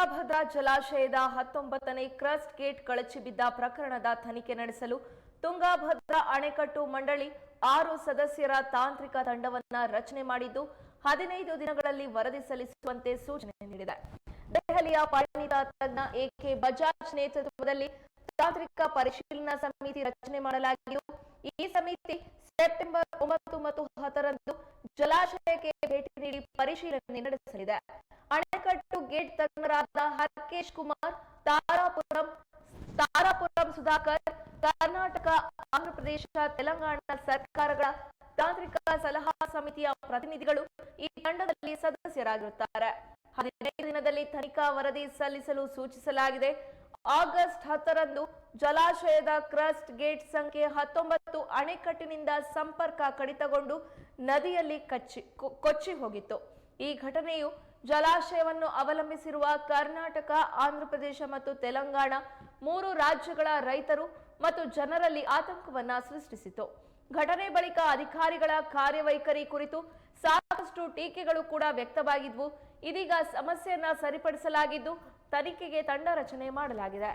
ತುಂಗಾಭದ್ರಾ ಜಲಾಶಯದ ಹತ್ತೊಂಬತ್ತನೇ crust gate ಕಳಚಿ ಬಿದ್ದ ಪ್ರಕರಣದ ತನಿಖೆ ನಡೆಸಲು ತುಂಗಾಭದ್ರಾ ಅಣೆಕಟ್ಟು ಮಂಡಳಿ ಆರು ಸದಸ್ಯರ ತಾಂತ್ರಿಕ ತಂಡವನ್ನ ರಚನೆ ಮಾಡಿದ್ದು, ಹದಿನೈದು ದಿನಗಳಲ್ಲಿ ವರದಿ ಸಲ್ಲಿಸುವಂತೆ ಸೂಚನೆ ನೀಡಿದೆ. ದೆಹಲಿಯ ಪರಿಣಿತ ತಜ್ಞ ಎಕೆ ಬಜಾಜ್ ನೇತೃತ್ವದಲ್ಲಿ ತಾಂತ್ರಿಕ ಪರಿಶೀಲನಾ ಸಮಿತಿ ರಚನೆ ಮಾಡಲಾಗಿದ್ದು, ಈ ಸಮಿತಿ ಸೆಪ್ಟೆಂಬರ್ ಒಂಬತ್ತು ಮತ್ತು ಹತ್ತರಂದು ಜಲಾಶಯಕ್ಕೆ ಭೇಟಿ ಪರಿಶೀಲನೆ ನಡೆಸಲಿದೆ. ಅಣೆಕಟ್ಟು ಗೇಟ್ ತಜ್ಞರಾದ ಹರ್ಕೇಶ್ ಕುಮಾರ್, ತಾರಾಪುರಂ ತಾರಾಪುರಂ ಸುಧಾಕರ್, ಕರ್ನಾಟಕ, ಆಂಧ್ರಪ್ರದೇಶ, ತೆಲಂಗಾಣ ಸರ್ಕಾರಗಳ ತಾಂತ್ರಿಕ ಸಲಹಾ ಸಮಿತಿಯ ಪ್ರತಿನಿಧಿಗಳು ಈ ತಂಡದಲ್ಲಿ ಸದಸ್ಯರಾಗಿರುತ್ತಾರೆ. ಹದಿನೈದು ದಿನದಲ್ಲಿ ತನಿಖಾ ವರದಿ ಸಲ್ಲಿಸಲು ಸೂಚಿಸಲಾಗಿದೆ. ಆಗಸ್ಟ್ ಹತ್ತರಂದು ಜಲಾಶಯದ ಕ್ರಸ್ಟ್ ಗೇಟ್ ಸಂಖ್ಯೆ ಹತ್ತೊಂಬತ್ತು ಅಣೆಕಟ್ಟಿನಿಂದ ಸಂಪರ್ಕ ಕಡಿತಗೊಂಡು ನದಿಯಲ್ಲಿ ಕಚ್ಚಿ ಕೊಚ್ಚಿ ಹೋಗಿತ್ತು. ಈ ಘಟನೆಯು ಜಲಾಶಯವನ್ನು ಅವಲಂಬಿಸಿರುವ ಕರ್ನಾಟಕ ಆಂಧ್ರಪ್ರದೇಶ ಮತ್ತು ತೆಲಂಗಾಣ ಮೂರು ರಾಜ್ಯಗಳ ರೈತರು ಮತ್ತು ಜನರಲ್ಲಿ ಆತಂಕವನ್ನ ಸೃಷ್ಟಿಸಿತು ಘಟನೆ ಬಳಿಕ ಅಧಿಕಾರಿಗಳ ಕಾರ್ಯವೈಖರಿ ಕುರಿತು ಸಾಕಷ್ಟು ಟೀಕೆಗಳು ಕೂಡ ವ್ಯಕ್ತವಾಗಿದ್ವು. ಇದೀಗ ಸಮಸ್ಯೆಯನ್ನ ಸರಿಪಡಿಸಲಾಗಿದ್ದು ತನಿಖೆಗೆ ತಂಡ ರಚನೆ ಮಾಡಲಾಗಿದೆ.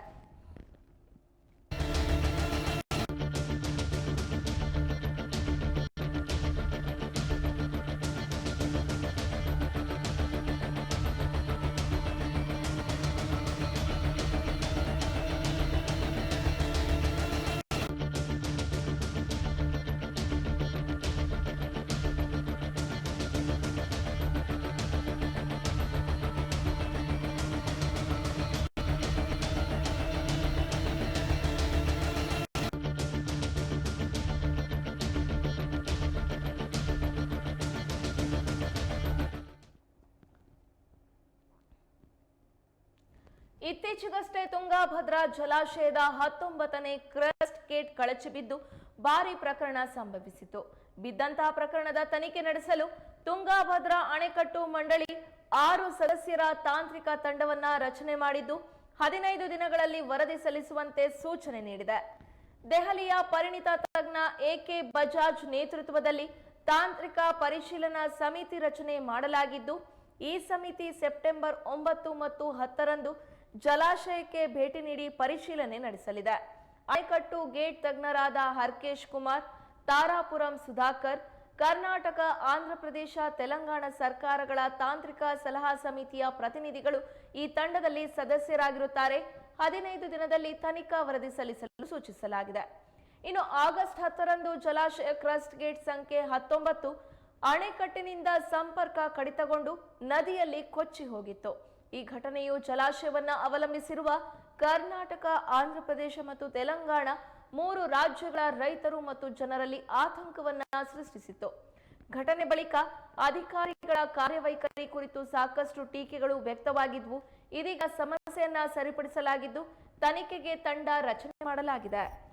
ಇತ್ತೀಚೆಗಷ್ಟೇ ತುಂಗಾಭದ್ರಾ ಜಲಾಶಯದ ಹತ್ತೊಂಬತ್ತನೇ ಕ್ರಸ್ಟ್ ಗೇಟ್ ಕಳಚಿ ಬಿದ್ದು ಭಾರಿ ಪ್ರಕರಣ ಸಂಭವಿಸಿತು. ಬಿದ್ದಂತಹ ಪ್ರಕರಣದ ತನಿಖೆ ನಡೆಸಲು ತುಂಗಾಭದ್ರಾ ಅಣೆಕಟ್ಟು ಮಂಡಳಿ ಆರು ಸದಸ್ಯರ ತಾಂತ್ರಿಕ ತಂಡವನ್ನ ರಚನೆ ಮಾಡಿದ್ದು, ಹದಿನೈದು ದಿನಗಳಲ್ಲಿ ವರದಿ ಸಲ್ಲಿಸುವಂತೆ ಸೂಚನೆ ನೀಡಿದೆ. ದೆಹಲಿಯ ಪರಿಣಿತ ತಜ್ಞ ಎಕೆ ಬಜಾಜ್ ನೇತೃತ್ವದಲ್ಲಿ ತಾಂತ್ರಿಕ ಪರಿಶೀಲನಾ ಸಮಿತಿ ರಚನೆ ಮಾಡಲಾಗಿದ್ದು, ಈ ಸಮಿತಿ ಸೆಪ್ಟೆಂಬರ್ ಒಂಬತ್ತು ಮತ್ತು ಹತ್ತರಂದು ಜಲಾಶಯಕ್ಕೆ ಭೇಟಿ ನೀಡಿ ಪರಿಶೀಲನೆ ನಡೆಸಲಿದೆ. ಆಯಕಟ್ಟು ಗೇಟ್ ತಜ್ಞರಾದ ಹರ್ಕೇಶ್ ಕುಮಾರ್, ತಾರಾಪುರಂ ಸುಧಾಕರ್, ಕರ್ನಾಟಕ ಆಂಧ್ರಪ್ರದೇಶ ತೆಲಂಗಾಣ ಸರ್ಕಾರಗಳ ತಾಂತ್ರಿಕ ಸಲಹಾ ಸಮಿತಿಯ ಪ್ರತಿನಿಧಿಗಳು ಈ ತಂಡದಲ್ಲಿ ಸದಸ್ಯರಾಗಿರುತ್ತಾರೆ. ಹದಿನೈದು ದಿನದಲ್ಲಿ ತನಿಖಾ ವರದಿ ಸಲ್ಲಿಸಲು ಸೂಚಿಸಲಾಗಿದೆ. ಇನ್ನು ಆಗಸ್ಟ್ ಹತ್ತರಂದು ಜಲಾಶಯ ಕ್ರಸ್ಟ್ ಗೇಟ್ ಸಂಖ್ಯೆ ಹತ್ತೊಂಬತ್ತು ಅಣೆಕಟ್ಟಿನಿಂದ ಸಂಪರ್ಕ ಕಡಿತಗೊಂಡು ನದಿಯಲ್ಲಿ ಕೊಚ್ಚಿ ಹೋಗಿತ್ತು. ಈ ಘಟನೆಯು ಜಲಾಶಯವನ್ನ ಅವಲಂಬಿಸಿರುವ ಕರ್ನಾಟಕ ಆಂಧ್ರಪ್ರದೇಶ ಮತ್ತು ತೆಲಂಗಾಣ ಮೂರು ರಾಜ್ಯಗಳ ರೈತರು ಮತ್ತು ಜನರಲ್ಲಿ ಆತಂಕವನ್ನ ಸೃಷ್ಟಿಸಿತ್ತು. ಘಟನೆ ಬಳಿಕ ಅಧಿಕಾರಿಗಳ ಕಾರ್ಯವೈಖರಿ ಕುರಿತು ಸಾಕಷ್ಟು ಟೀಕೆಗಳು ವ್ಯಕ್ತವಾಗಿದ್ವು. ಇದೀಗ ಸಮಸ್ಯೆಯನ್ನ ಸರಿಪಡಿಸಲಾಗಿದ್ದು ತನಿಖೆಗೆ ತಂಡ ರಚನೆ ಮಾಡಲಾಗಿದೆ.